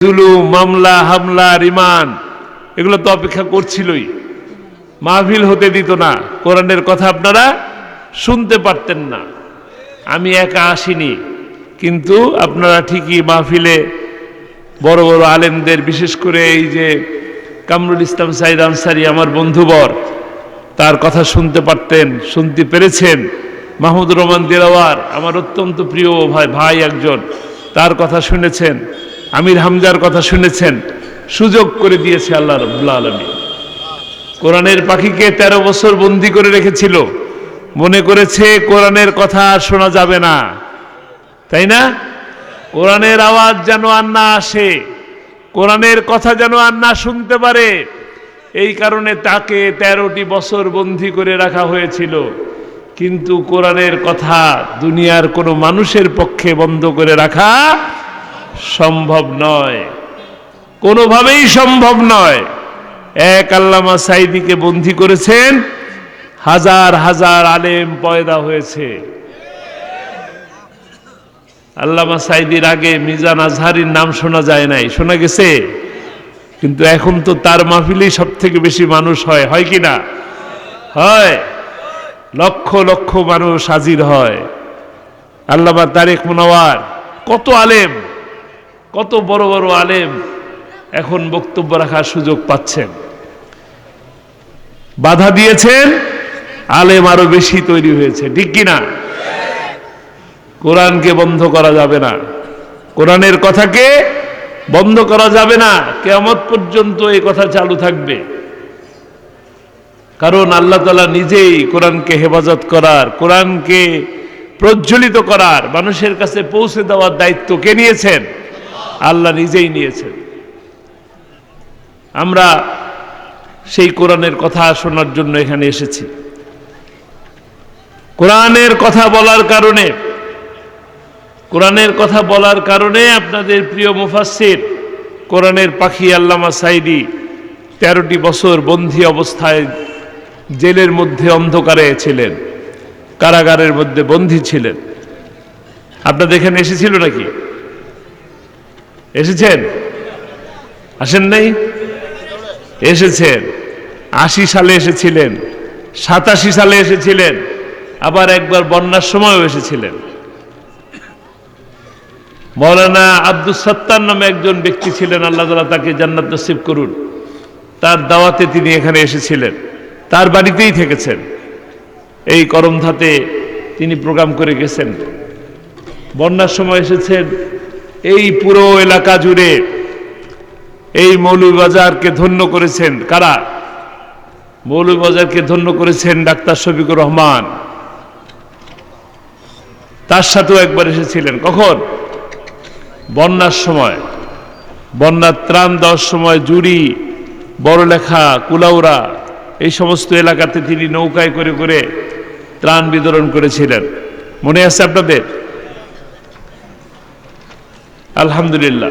জুলুম, মামলা, হামলা রিমান এগুলো তো অপেক্ষা করছিলই। মাহফিল হতে দিত না। কোরআনের কথা আপনারা শুনতে পারতেন না। আমি একা আসিনি, কিন্তু আপনারা ঠিকই মাহফিলে বড় বড় আলেমদের, বিশেষ করে এই যে কামরুল ইসলাম সাইদ আনসারি, আমার বন্ধুবর, তার কথা শুনতে পারতেন, শুনতে পেরেছেন। মাহমুদুর রহমান দিলাওয়ার, আমার অত্যন্ত প্রিয় ভাই ভাই একজন, তার কথা শুনেছেন। আমির হামজার কথা শুনেছেন, সুযোগ করে দিয়েছে আল্লাহ রব্লা আলমী কোরআনের পাখিকে ১৩ বছর বন্দি করে রেখেছিল। মনে করেছে কোরআনের কথা আর শোনা যাবে না। তাই না? কোরআনের আওয়াজ যেন আর না আসে, কোরআনের কথা যেন আর না শুনতে পারে, এই কারণে তাকে তেরোটি বছর বন্দি করে রাখা হয়েছিল। কিন্তু কোরআনের কথা দুনিয়ার কোনো মানুষের পক্ষে বন্ধ করে রাখা সম্ভব নয়। কোনোভাবেই সম্ভব নয়। এক আল্লামা সাইদিকে বন্দি করেছেন, হাজার হাজার আলেম পয়দা হয়েছে। আল্লামা সাইদির আগে মিজান আজহারির নাম শোনা যায় নাই, শোনা গেছে? কিন্তু এখন তো তার মাহফিলেই সব থেকে বেশি মানুষ হয়। হয় কি না? হয়। লক্ষ লক্ষ মানুষ হাজির হয়। আল্লামা তারেক মুনাওয়ার, কত আলেম! কত বড় বড় আলেম এখন বক্তব্য রাখার সুযোগ পাচ্ছেন। বাধা দিয়েছেন, আলেম আরও বেশি তৈরি হয়েছে, ঠিক কিনা? কোরআনকে বন্ধ করা যাবে না। কোরআনের কথাকে বন্ধ করা যাবে না। কেমত পর্যন্ত এই কথা চালু থাকবে। কারণ আল্লাহ তালা নিজেই কোরআনকে হেফাজত করার, কোরআনকে প্রজ্বলিত করার, মানুষের কাছে পৌঁছে দেওয়ার দায়িত্ব কে নিয়েছেন? আল্লাহ নিজেই নিয়েছেন। আমরা সেই কোরআনের কথা শোনার জন্য এখানে এসেছি। কোরআনের কথা বলার কারণে, কোরআনের কথা বলার কারণে আপনাদের প্রিয় মুফাসির কোরআনের পাখি আল্লামা সাইদি তেরোটি বছর বন্দী অবস্থায় জেলের মধ্যে অন্ধকারে ছিলেন, কারাগারের মধ্যে বন্দী ছিলেন। আপনাদের এখানে এসেছিল নাকি? এসেছেন? আসেন নাই? এসেছেন। আশি সালে এসেছিলেন, সাতাশি সালে এসেছিলেন, আবার একবার বন্যার সময়ও এসেছিলেন। মৌলানা আব্দুল সত্তার নামে একজন ব্যক্তি ছিলেন, আল্লাহ তালা তাকে জান্নাত নসিব করুন। তার দাওয়াতে তিনি এখানে এসেছিলেন, তার বাড়িতেই থেকেছেন। এই করমধাতে তিনি প্রোগ্রাম করে গেছেন। বন্যার সময় এসেছেন এই পুরো এলাকা জুড়ে এই মৌলভীবাজারকে ধন্য করেছেন কারা? মৌলভীবাজারকে ধন্য করেছেন ডাক্তার শফিকুর রহমান। তার সাথেও একবার এসেছিলেন। কখন? বন্যার সময়। বন্যার ত্রাণ দেওয়ার সময় জুড়ি, বড়লেখা, কুলাউড়া, এই সমস্ত এলাকাতে তিনি নৌকায় করে করে ত্রাণ বিতরণ করেছিলেন। মনে আছে আপনাদের? আলহামদুলিল্লাহ।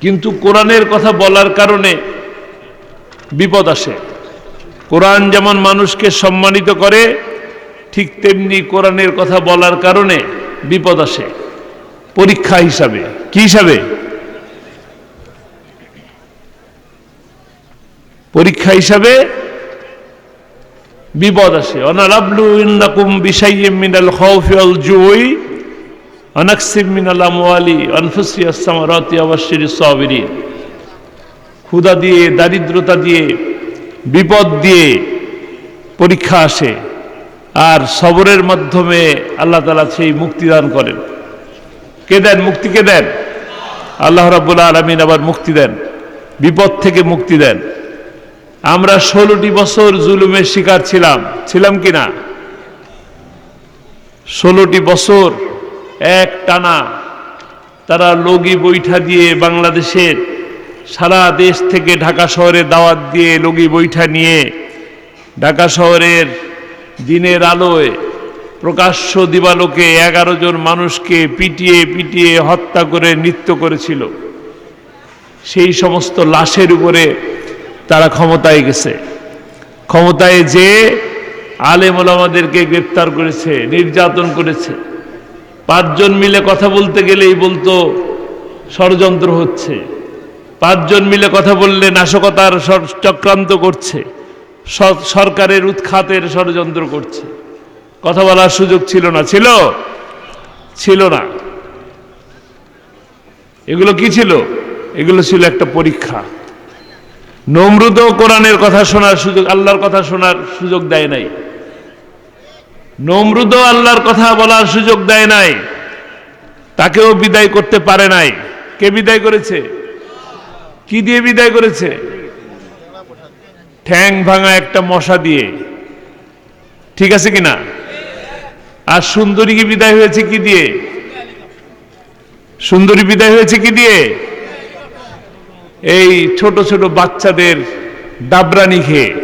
কিন্তু কোরআনের কথা বলার কারণে বিপদ আসে। কোরআন যেমন মানুষকে সম্মানিত করে, ঠিক তেমনি কোরআনের কথা বলার কারণে বিপদ আসে। পরীক্ষা হিসাবে, কি হিসাবে? পরীক্ষা হিসাবে বিপদ আসে। অনালাবলু ইন্নাকুম বিশাইয়্যিম মিনাল খাউফি জুই। ক্ষুধা দিয়ে, দারিদ্রতা দিয়ে, বিপদ দিয়ে পরীক্ষা আসে আর সবরের মাধ্যমে আল্লাহ তালা সেই মুক্তি দান করেন। কে দেন? মুক্তি কে দেন? আল্লাহ রাবুল্লাহ আলমিন আবার মুক্তি দেন, বিপদ থেকে মুক্তি দেন। আমরা ষোলোটি বছর জুলুমের শিকার ছিলাম। ছিলাম কি না ষোলোটি বছর এক টানা তারা লগি বৈঠা দিয়ে বাংলাদেশের সারা দেশ থেকে ঢাকা শহরে দাওয়াত দিয়ে লগি বৈঠা নিয়ে ঢাকা শহরের দিনের আলোয় প্রকাশ্য দিবালোকে এগারো জন মানুষকে পিটিয়ে পিটিয়ে হত্যা করে নৃত্য করেছিল। সেই সমস্ত লাশের উপরে তারা ক্ষমতায় গেছে। ক্ষমতায় যে আলেম ওলামাদেরকে গ্রেপ্তার করেছে, নির্যাতন করেছে। পাঁচজন মিলে কথা বলতে গেলেই বলতো, ষড়যন্ত্র হচ্ছে। পাঁচজন মিলে কথা বললে নাশকতার চক্রান্ত করছে। সরকারের উৎখাতের ষড়যন্ত্র করছে। কথা বলার সুযোগ ছিল না। ছিল? ছিল না। এগুলো কি ছিল? এগুলো ছিল একটা পরীক্ষা। নমরুদও কোরআনের কথা শোনার সুযোগ, আল্লাহর কথা শোনার সুযোগ দেয় নাই। নমরুদও আল্লাহর কথা বলার সুযোগ দেয় নাই। তাকেও বিদায় করতে পারে নাই। কে বিদায় করেছে? কি দিয়ে বিদায় করেছে? ঠ্যাং ভাঙা একটা মশা দিয়ে। ঠিক আছে কিনা? আর সুন্দরী কি বিদায় হয়েছে কি দিয়ে? সুন্দরী বিদায় হয়েছে কি দিয়ে? এই ছোট ছোট বাচ্চাদের ডাবরানি খেয়ে।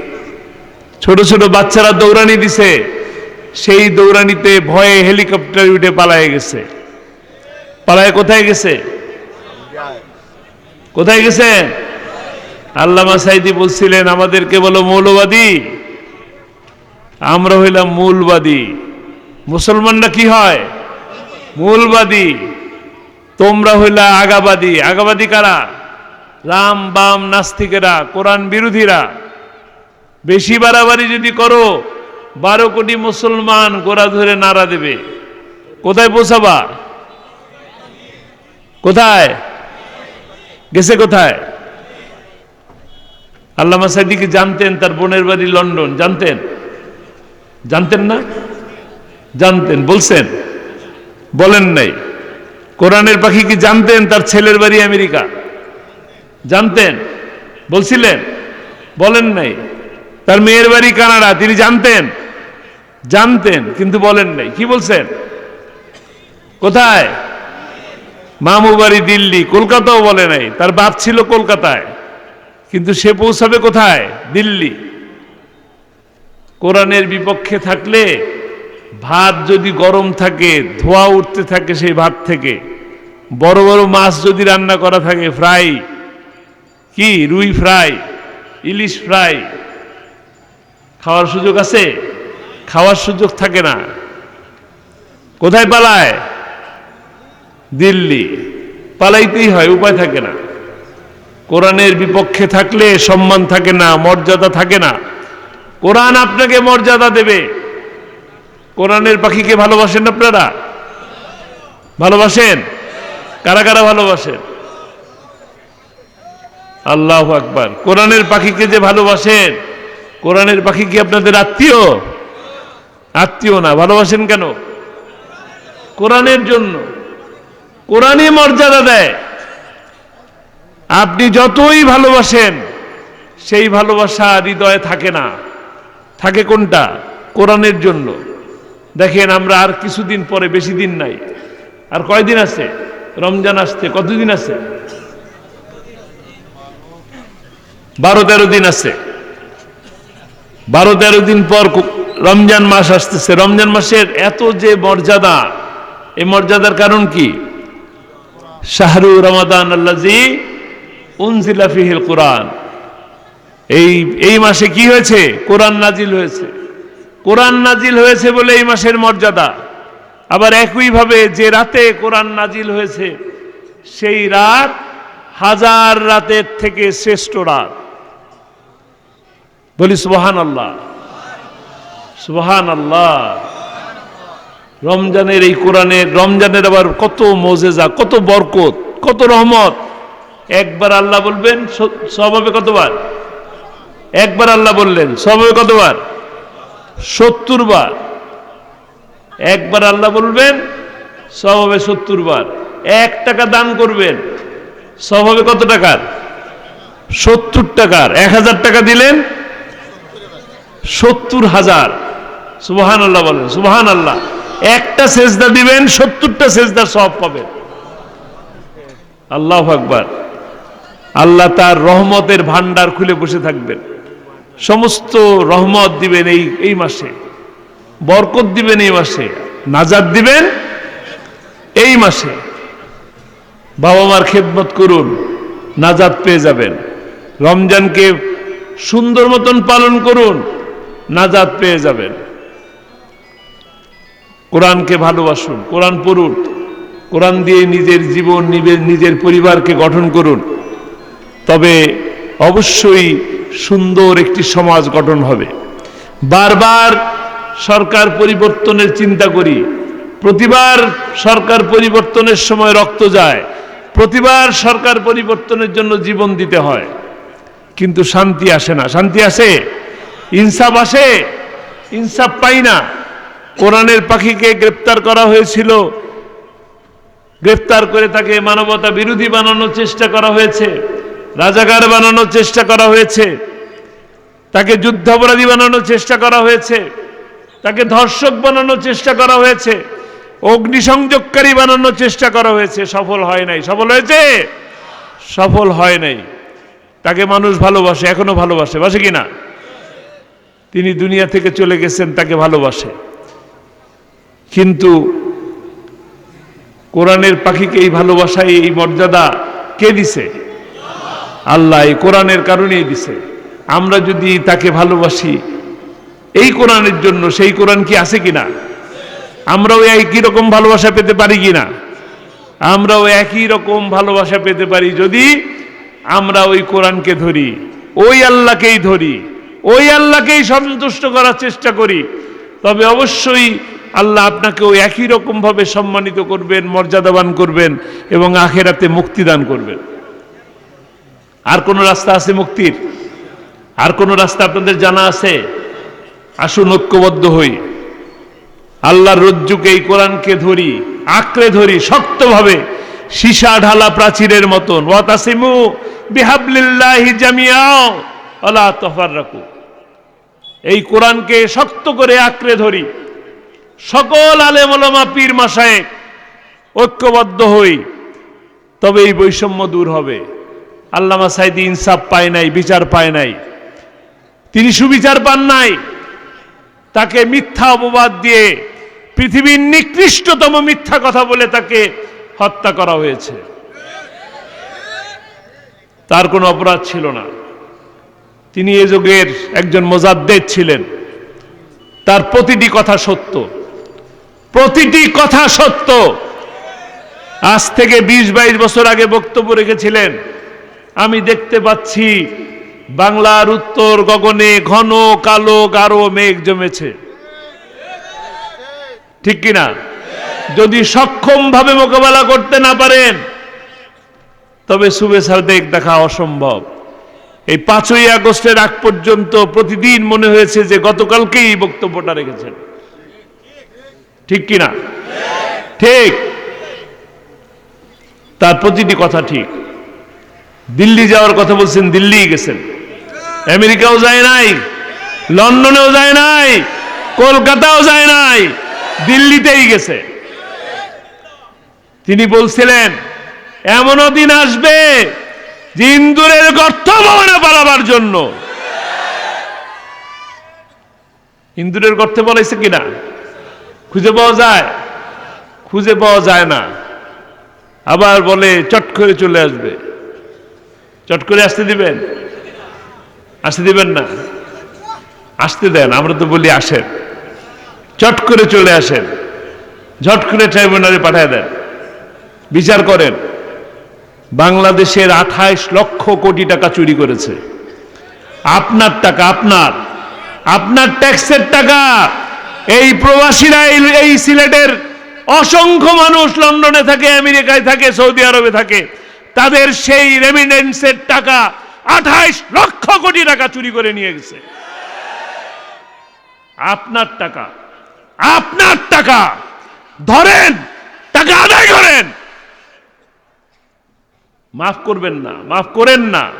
ছোট ছোট বাচ্চারা দৌড়ানি দিছে। সেই দৌড়ানিতে ভয়ে হেলিকপ্টার উঠে পালায়ে গেছে। পালায় কোথায় গেছে? কোথায় গেছে? আল্লামা সাইদি বলছিলেন, আমাদেরকে বলো মৌলবাদী। আমরা হইলাম মূলবাদী। মুসলমানরা কি হয়? মূলবাদী। তোমরা হইলা আগাবাদী। আগাবাদী কারা? রাম, বাম, নাস্তিকেরা, কোরআন বিরোধীরা। বেশি বাড়াবাড়ি যদি করো বারো কোটি মুসলমান গোড়া ধরে নাড়া দেবে। কোথায় পৌঁছাবা? কোথায়? গেছে কোথায়? আল্লামা সাইদিকে জানতেন, তার বোনের বাড়ি লন্ডন। জানতেন? জানতেন না? জানতেন, বলছেন। বলেন নাই। কোরআনের পাখি কি জানতেন, তার ছেলের বাড়ি আমেরিকা? জানতেন? বলছিলেন? বলেন নাই। তার মেয়ের বাড়ি কানাডা, তিনি জানতেন? জানতেন, কিন্তু বলেন নাই। কি বলছেন? কোথায়? মামু বাড়ি দিল্লি, কলকাতাও বলে নাই। তার বাপ ছিল কলকাতায়, কিন্তু সে পৌঁছাবে কোথায়? দিল্লি। কোরআনের বিপক্ষে থাকলে ভাত যদি গরম থাকে, ধোয়া উঠতে থাকে সেই ভাত থেকে। বড় বড় মাছ যদি রান্না করা থাকে, ফ্রাই। কি? রুই ফ্রাই, ইলিশ ফ্রাই। খাওয়ার সুযোগ আছে? খাওয়ার সুযোগ থাকে না। কোথায় পালায়? দিল্লি। পালাইতেই হয়, উপায় থাকে না। কোরআনের বিপক্ষে থাকলে সম্মান থাকে না, মর্যাদা থাকে না। কোরআন আপনাকে মর্যাদা দেবে। কোরআনের পাখিকে ভালোবাসেন আপনারা? ভালোবাসেন? কারা কারা ভালোবাসেন? আল্লাহ আকবার। কোরআনের পাখিকে যে ভালোবাসেন, কোরআনের পাখি কি আপনাদের আত্মীয়? আত্মীয় না, ভালোবাসেন কেন? কোরআনের জন্য। কোরআনই মর্যাদা দেয়। আপনি যতই ভালোবাসেন, সেই ভালোবাসা হৃদয়ে থাকে না। থাকে কোনটা? কোরআনের জন্য। দেখেন, আমরা আর কিছুদিন পরে, বেশি দিন নাই। আর কয়দিন আছে? রমজান আসতে কতদিন আছে? বারো তেরো দিন আছে। বারো তেরো দিন পর রমজান মাস আসতেছে। রমজান মাসের এত যে মর্যাদা, এই মর্যাদার কারণ কি? শাহরু রমাদান উনজিলাফিহিল কোরআন। এই এই মাসে কি হয়েছে? কোরআন নাজিল হয়েছে। কোরআন নাজিল হয়েছে বলে এই মাসের মর্যাদা। আবার একইভাবে যে রাতে কোরআন নাজিল হয়েছে, সেই রাত হাজার রাতের থেকে শ্রেষ্ঠ রাত। বলি সুবহান আল্লাহ সুবহান আল্লাহ রমজানের এই কোরআনের রমজানের আবার কত মোজেজা, কত বরকত, কত রহমত। একবার আল্লাহ বলবেন স্বভাবে কতবার? একবার আল্লাহ বললেন স্বভাবে কতবার? সত্তর বার একবার আল্লাহ বলবেন স্বভাবে সত্তর বার এক টাকা দান করবেন স্বভাবে কত টাকার? সত্তর টাকার। এক হাজার টাকা দিলেন, সত্তর হাজার। সুবহান আল্লাহ বলেন সুবহান আল্লাহ একটা সেজদা দিবেন, সত্তরটা সেজদার সব পাবেন। আল্লাহ আকবার। আল্লাহ তার রহমতের ভান্ডার খুলে বসে থাকবেন। সমস্ত রহমত দিবেন এই এই মাসে। বরকত দিবেন এই মাসে। নাজাদ দিবেন এই মাসে। বাবা মার খেদমত করুন নাজাদ পেয়ে যাবেন। রমজানকে সুন্দর মতন পালন করুন নাজাদ পেয়ে যাবেন। কোরআনকে ভালোবাসুন, কোরআন পড়ুন, কোরআন দিয়ে নিজের জীবন নিজের নিজের পরিবারকে গঠন করুন। তবে অবশ্যই সুন্দর একটি সমাজ গঠন হবে। বারবার সরকার পরিবর্তনের চিন্তা করি। প্রতিবার সরকার পরিবর্তনের সময় রক্ত যায়। প্রতিবার সরকার পরিবর্তনের জন্য জীবন দিতে হয়। কিন্তু শান্তি আসে না। শান্তি আসে? ইনসাফ আসে? ইনসাফ পাই না। কোরআনের পাখিকে গ্রেপ্তার করা হয়েছিল। গ্রেফতার করে তাকে মানবতা বিরোধী বানানোর চেষ্টা করা হয়েছে, রাজাকার বানানোর চেষ্টা করা হয়েছে, তাকে যুদ্ধাপরাধী বানানোর চেষ্টা করা হয়েছে, তাকে ধর্ষক বানানোর চেষ্টা করা হয়েছে, অগ্নিসংযোগকারী বানানোর চেষ্টা করা হয়েছে। সফল হয় নাই। সফল হয়েছে? সফল হয় নাই। তাকে মানুষ ভালোবাসে, এখনও ভালোবাসে। বাসে কি না? তিনি দুনিয়া থেকে চলে গেছেন, তাকে ভালোবাসে। কিন্তু কোরআনের পাখিকে এই ভালোবাসায় এই মর্যাদা কে দিছে? আল্লাহ এই কোরআনের কারণেই দিছে। আমরা যদি তাকে ভালোবাসি, এই কোরআনের জন্য সেই কোরআন কি আছে কিনা? আমরাও একই রকম ভালোবাসা পেতে পারি কিনা? আমরাও একই রকম ভালোবাসা পেতে পারি যদি আমরা ওই কোরআনকে ধরি, ওই আল্লাহকেই ধরি, ওই আল্লাহকেই সন্তুষ্ট করার চেষ্টা করি। তবে অবশ্যই আল্লাহ আপনাকে ওই একই রকম ভাবে সম্মানিত করবেন, মর্যাদাবান করবেন এবং আখেরাতে মুক্তিদান করবেন। আর কোন রাস্তা আছে মুক্তির? আর কোন রাস্তা আপনাদের জানা আছে? আসুন ঐক্যবদ্ধ হই। আল্লাহর রজ্জুকে এই কোরআনকে ধরি, আঁকড়ে ধরি, শক্তভাবে সীসা ঢালা প্রাচীরের মতন। ওয়াতাসিমু বিহাবলিল্লাহি জামিয়াও ওয়ালা তাফাররাকু। এই কোরআনকে শক্ত করে আঁকড়ে ধরি। সকল আলেম পীর মাসায়েক ঐক্যবদ্ধ হই, তবে এই বৈষম্য দূর হবে। আল্লামা সাইদি ইনসাফ পায় নাই, বিচার পায় নাই। তিনি সুবিচার পান নাই। তাকে মিথ্যা অপবাদ দিয়ে পৃথিবীর নিকৃষ্টতম মিথ্যা কথা বলে তাকে হত্যা করা হয়েছে। তার কোনো অপরাধ ছিল না। তিনি এ যুগের একজন মোজাদ্দেদ ছিলেন। তার প্রতিটি কথা সত্য। প্রতিটি কথা সত্য। আজ থেকে বিশ বাইশ বছর আগে বক্তব্য রেখেছিলেন। আমি দেখতে পাচ্ছি, বাংলার উত্তর গগনে ঘন, কালো, গাঢ় মেঘ জমেছে। ঠিক কিনা? যদি সক্ষম ভাবে মোকাবেলা করতে না পারেন, তবে শুভেচ্ছা দেখ দেখা অসম্ভব। এই পাঁচই আগস্টের আগ পর্যন্ত প্রতিদিন মনে হয়েছে যে গতকালকেই বক্তব্যটা রেখেছেন। ঠিক কিনা? ঠিক। তার প্রতিটি কথা ঠিক। দিল্লি যাওয়ার কথা বলছেন দিল্লি গেছেন। আমেরিকাও যায় নাই, লন্ডনেও যায় নাই, কলকাতাও যায় নাই, দিল্লিতেই গেছে। তিনি বলছিলেন, এমনও দিন আসবে ইন্দুরের গর্ত ভবনে পালাবার জন্য। ইন্দুরের গর্তে বলাইছে কিনা? খুঁজে পাওয়া যায়? খুঁজে পাওয়া যায় না। আবার বলে, চট করে চলে আসবে। চট করে আসতে দিবেন? আসতে দিবেন না? আসতে দেন, আমরা তো বলি আসেন। চট করে চলে আসেন। ঝট করে ট্রাইব্যুনালে পাঠায় দেন। বিচার করেন। বাংলাদেশের আঠাইশ লক্ষ কোটি টাকা চুরি করেছে। আপনার টাকা, আপনার। আপনার ট্যাক্সের টাকা। এই প্রবাসীরা এই- সিলেটের অসংখ্য মানুষ লন্ডনে থাকে, আমেরিকায় থাকে, সৌদি আরবে থাকে। তাদের সেই রেমিডেন্সের টাকা আঠাইশ লক্ষ কোটি টাকা চুরি করে নিয়ে গেছে। আপনার টাকা আপনার টাকা, ধরেন, টাকা আদায় করেন। মাফ করবেন না, মাফ করেন না।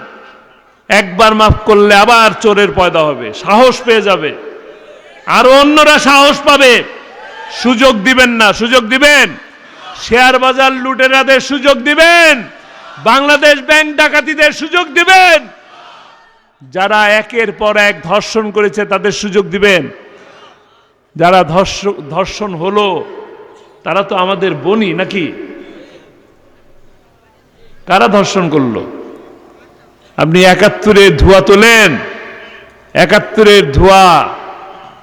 একবার মাফ করলে আবার চোরের পয়দা হবে, সাহস পেয়ে যাবে। আরও অন্যরা সাহস পাবে। সুযোগ দিবেন না, সুযোগ দিবেন। শেয়ার বাজার লুটেরাদের সুযোগ দিবেন। বাংলাদেশ ব্যাংক ডাকাতিদের সুযোগ দিবেন। যারা একের পর এক ধর্ষণ করেছে, তাদের সুযোগ দিবেন। যারা ধর্ষ- ধর্ষণ হলো, তারা তো আমাদের বনি নাকি? কারা ধর্ষণ করল? আপনি একাত্তরের ধোঁয়া তোলেন। একাত্তরের ধোঁয়া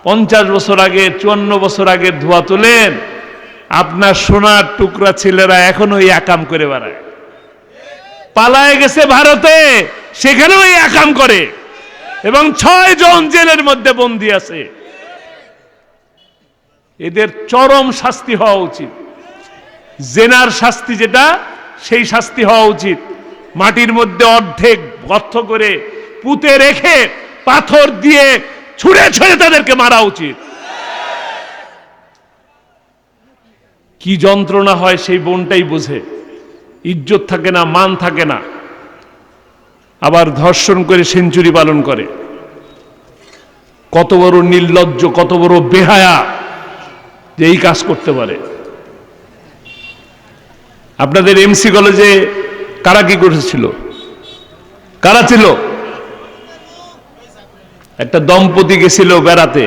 পঞ্চাশ বছর আগে, চুয়ান্ন বছর আগে ধোঁয়া তোলেন। আপনার সোনার টুকরা ছেলেরা এখনও ওই একাম করে বেড়ায়। পালায় গেছে ভারতে, সেখানেও ওই একাম করে। এবং ছয় জন জেলের মধ্যে বন্দী আছে। এদের চরম শাস্তি হওয়া উচিত। জেনার শাস্তি যেটা, সেই শাস্তি হওয়া উচিত। মাটির মধ্যে অর্ধেক গর্থ করে পুঁতে রেখে পাথর দিয়ে ছুঁড়ে ছুঁড়ে তাদেরকে মারা উচিত। কি যন্ত্রণা হয় সেই বোনটাই বোঝে। ইজ্জত থাকে না, মান থাকে না। আবার ধর্ষণ করে সেঞ্চুরি পালন করে। কত বড় নির্লজ্জ, কত বড় বেহায়া যে এই কাজ করতে পারে। আপনাদের এমসি কলেজে কারা কি করেছিল? কারা ছিল? একটা দম্পতি গেছিল বেড়াতে।